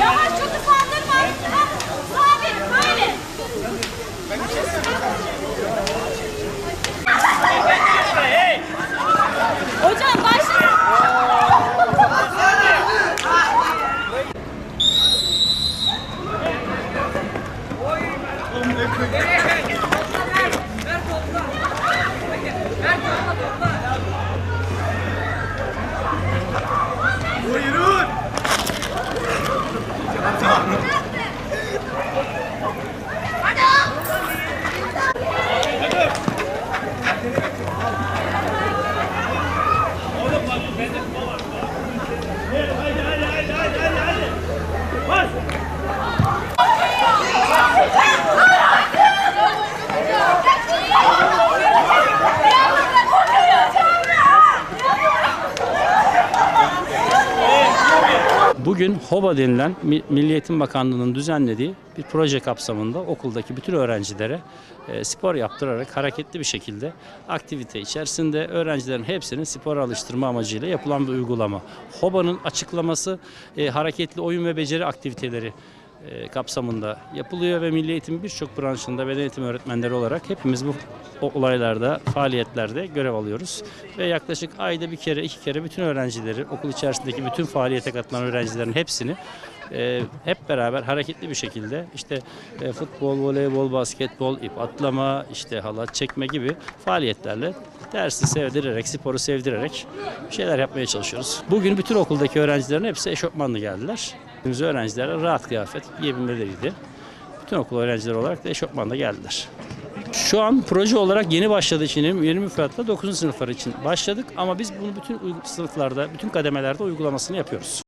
Yavaş çok Bugün HOBA denilen Mi- Milli Eğitim Bakanlığı'nın düzenlediği bir proje kapsamında okuldaki bütün öğrencilere e, spor yaptırarak hareketli bir şekilde aktivite içerisinde öğrencilerin hepsini spor alıştırma amacıyla yapılan bir uygulama. HOBA'nın açıklaması e, hareketli oyun ve beceri aktiviteleri kapsamında yapılıyor ve Milli Eğitim birçok branşında beden eğitimi öğretmenleri olarak hepimiz bu olaylarda, faaliyetlerde görev alıyoruz. Ve yaklaşık ayda bir kere, iki kere bütün öğrencileri, okul içerisindeki bütün faaliyete katılan öğrencilerin hepsini e, hep beraber hareketli bir şekilde işte e, futbol, voleybol, basketbol, ip atlama, işte halat çekme gibi faaliyetlerle dersi sevdirerek, sporu sevdirerek şeyler yapmaya çalışıyoruz. Bugün bütün okuldaki öğrencilerin hepsi eşofmanlı geldiler. Bizim öğrencilere rahat kıyafet giyebilmeleriydi. Bütün okul öğrencileri olarak da eşofmanla geldiler. Şu an proje olarak yeni başladığı için yeni müfredatta 9. sınıflar için başladık ama biz bunu bütün sınıflarda, bütün kademelerde uygulamasını yapıyoruz.